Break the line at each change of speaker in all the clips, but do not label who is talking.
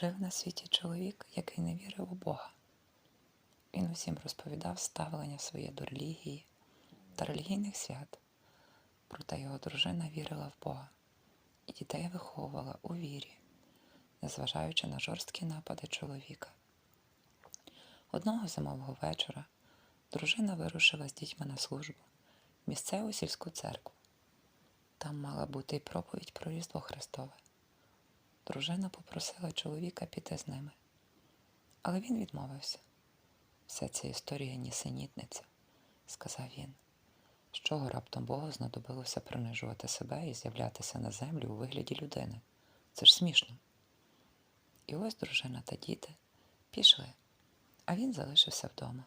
Жив на світі чоловік, який не вірив у Бога. Він усім розповідав ставлення своє до релігії та релігійних свят. Проте його дружина вірила в Бога і дітей виховувала у вірі, незважаючи на жорсткі напади чоловіка. Одного зимового вечора дружина вирушила з дітьми на службу в місцеву сільську церкву. Там мала бути й проповідь про Різдво Христове. Дружина попросила чоловіка піти з ними, але він відмовився. Вся ця історія нісенітниця, сказав він. З чого раптом Богу знадобилося принижувати себе і з'являтися на землю у вигляді людини? Це ж смішно. І ось дружина та діти пішли, а він залишився вдома.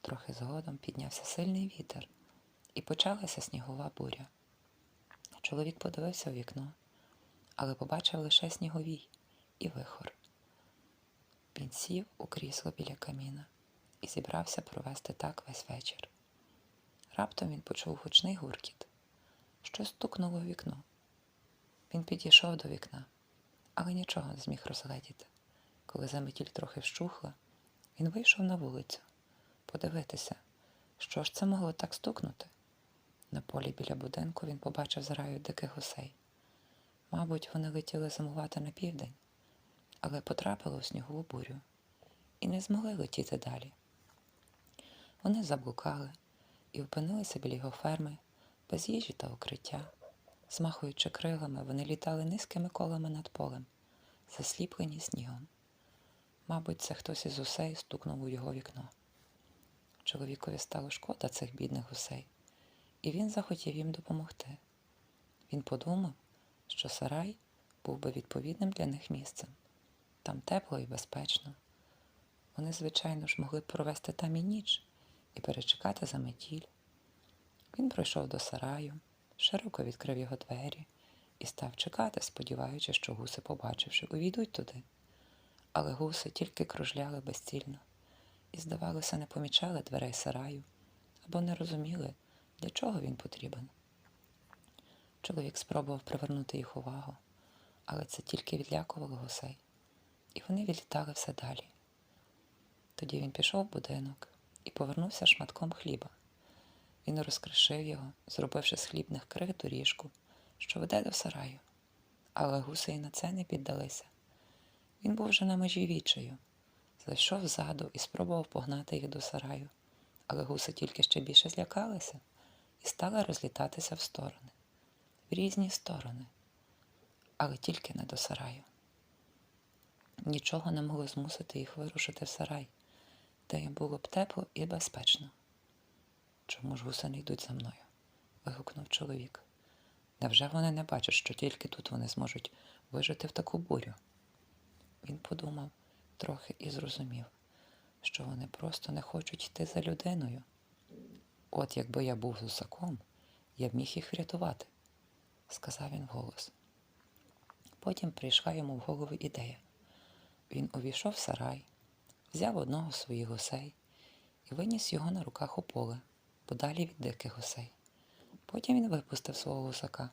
Трохи згодом піднявся сильний вітер, і почалася снігова буря. Чоловік подивився у вікно, але побачив лише сніговій і вихор. Він сів у крісло біля каміна і зібрався провести так весь вечір. Раптом він почув гучний гуркіт. Щось стукнуло у вікно. Він підійшов до вікна, але нічого не зміг розгледіти. Коли заметіль трохи вщухла, він вийшов на вулицю подивитися, що ж це могло так стукнути. На полі біля будинку він побачив зраю диких гусей. Мабуть, вони летіли зимувати на південь, але потрапили у снігову бурю і не змогли летіти далі. Вони заблукали і опинилися біля його ферми без їжі та укриття. Змахуючи крилами, вони літали низькими колами над полем, засліплені снігом. Мабуть, це хтось із гусей стукнув у його вікно. Чоловікові стало шкода цих бідних гусей, і він захотів їм допомогти. Він подумав, що сарай був би відповідним для них місцем. Там тепло і безпечно. Вони, звичайно ж, могли б провести там і ніч і перечекати за метіль. Він пройшов до сараю, широко відкрив його двері і став чекати, сподіваючись, що гуси, побачивши, увійдуть туди. Але гуси тільки кружляли безцільно і, здавалося, не помічали дверей сараю або не розуміли, для чого він потрібен. Чоловік спробував привернути їх увагу, але це тільки відлякувало гусей, і вони відлітали все далі. Тоді він пішов в будинок і повернувся шматком хліба. Він розкришив його, зробивши з хлібних крих доріжку, що веде до сараю. Але гуси і на це не піддалися. Він був вже на межі вічаю, зайшов ззаду і спробував погнати їх до сараю, але гуси тільки ще більше злякалися і стали розлітатися в сторони, в різні сторони, але тільки не до сараю. Нічого не могло змусити їх вирушити в сарай, де їм було б тепло і безпечно. Чому ж гуси не йдуть за мною? вигукнув чоловік. Невже вони не бачать, що тільки тут вони зможуть вижити в таку бурю? Він подумав трохи і зрозумів, що вони просто не хочуть йти за людиною. От якби я був гусаком, я б міг їх врятувати, сказав він вголос. Потім прийшла йому в голову ідея. Він увійшов в сарай, взяв одного з своїх гусей і виніс його на руках у поле, подалі від диких гусей. Потім він випустив свого гусака.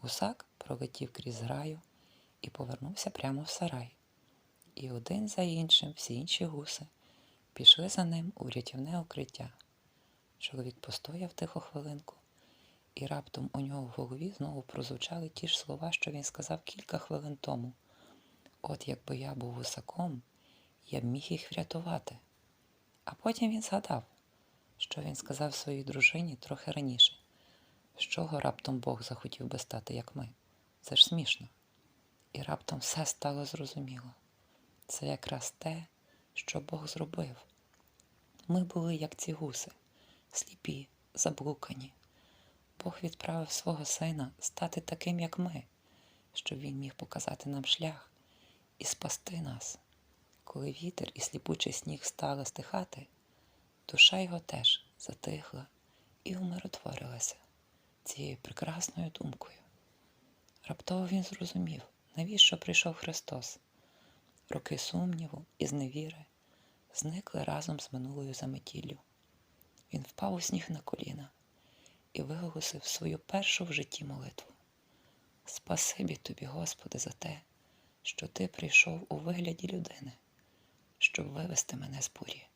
Гусак пролетів крізь граю і повернувся прямо в сарай. І один за іншим всі інші гуси пішли за ним у рятівне укриття. Чоловік постояв тихо хвилинку, і раптом у нього в голові знову прозвучали ті ж слова, що він сказав кілька хвилин тому. От якби я був гусаком, я б міг їх врятувати. А потім він згадав, що він сказав своїй дружині трохи раніше, з чого раптом Бог захотів би стати, як ми. Це ж смішно. І раптом все стало зрозуміло. Це якраз те, що Бог зробив. Ми були, як ці гуси, сліпі, заблукані. Бог відправив свого сина стати таким, як ми, щоб він міг показати нам шлях і спасти нас. Коли вітер і сліпучий сніг стали стихати, душа його теж затихла і умиротворилася цією прекрасною думкою. Раптово він зрозумів, навіщо прийшов Христос. Роки сумніву і зневіри зникли разом з минулою заметіллю. Він впав у сніг на коліна і виголосив свою першу в житті молитву. Спасибі тобі, Господи, за те, що ти прийшов у вигляді людини, щоб вивести мене з бурі.